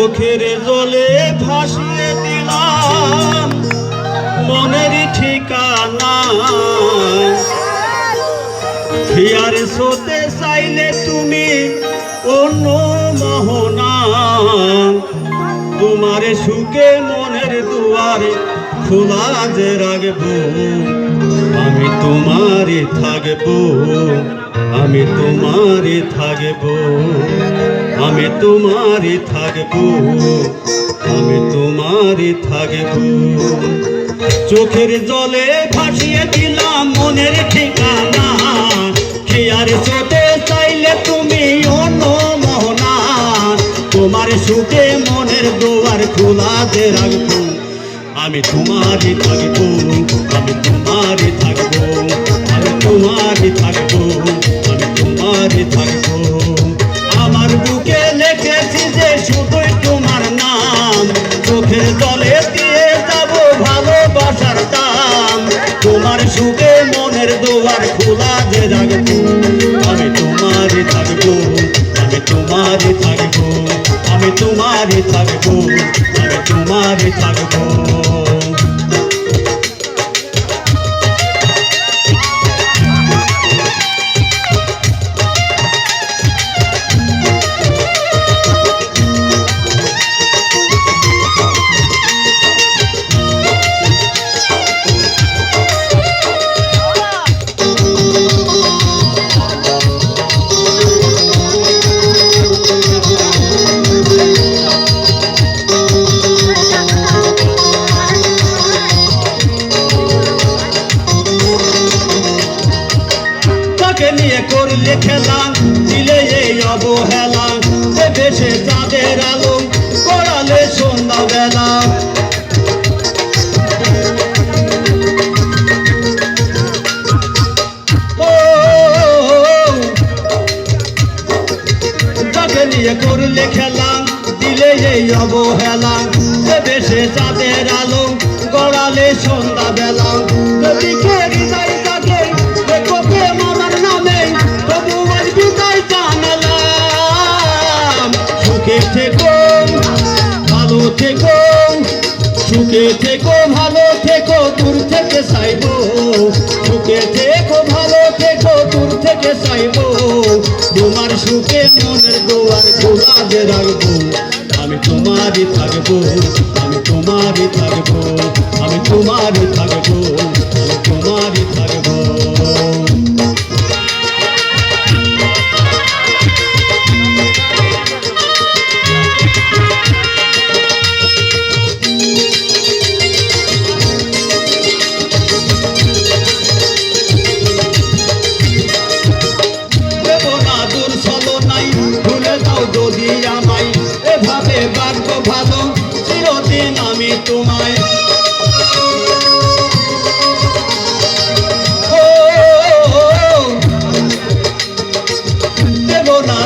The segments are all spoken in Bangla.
চোখের জলে ভাসিয়ে দিলাম। মনের ঠিকানা। ফিয়ার সোতে চাইলে তুমি অন্য মোহনা। তোমার সুখে মনের দুয়ারে খোলা যে রাখব। আমি তোমারে থাকব। আমি তোমারে থাকব। আমি তোমারে থাকব, আমি তোমারই থাকব। চোখের জলে ভাসিয়ে দিলাম মনের ঠিকানা, খেয়ার চোটে চাইলে তুমি অন্য মোহনা। তোমার সুখে মনের দুয়ার খোলা যে রাখব, আমি তোমারই থাকব, আমি দুয়ার খোলা যে রাখব আমি তোমারই থাকব, আমি তোমারই থাকব, আমি তোমারই থাকব, আমি তোমারই থাকব। করলে খেলা দিলে এই অবহেলা। দেশে চাঁদের আলো করালে সন্ধ্যা বেলা ও, তাকে নিয়ে করলে খেলা দিলে এই অবহেলা। দেশে চাঁদের সুখে থেকো, ভালো থেকো, দূর থেকে সাইব সুখে থেকো, ভালো থেকো, দূর থেকে সাইব তোমার সুখে মনের দোয়ার খোলা যে রাখব। আমি তোমারই থাকব, আমি তোমারই থাকব, আমি তোমারই থাকব।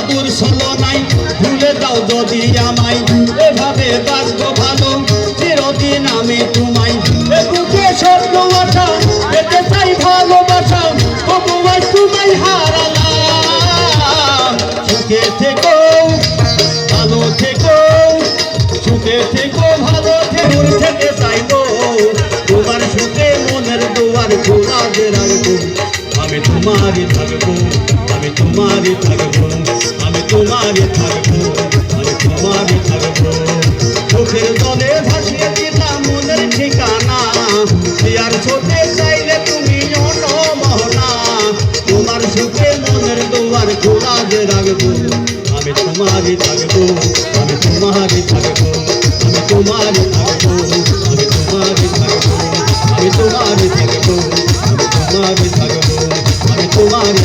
দূর চলো নাই। ভুলে দাও যদি আমায়। এভাবে বাঁচবো ভালো, চিরদিন আমি তোমায়। এ বুকে স্বপ্ন সুখে থেকো, ভালো তোমার সুখে মনের দুয়ার খোলা আমি তোমারই থাকব। তোমারই থাকব, আমি তোমারই থাকব, আমি তোমারই থাকব। চোখের জলে ভাসিয়ে দিলাম মনের ঠিকানা আর ছোটে চাইলে তুমি অন্য মহনা তোমার সুখে মনের দুয়ার খোলা রাখব, আমি তোমারই থাকব, আমি তোমারই থাকব, আমি তোমারই থাকব, আমি তোমারই থাকব, আমি তোমারই থাকব, আমি তোমারই থাকব, আমি তোমারই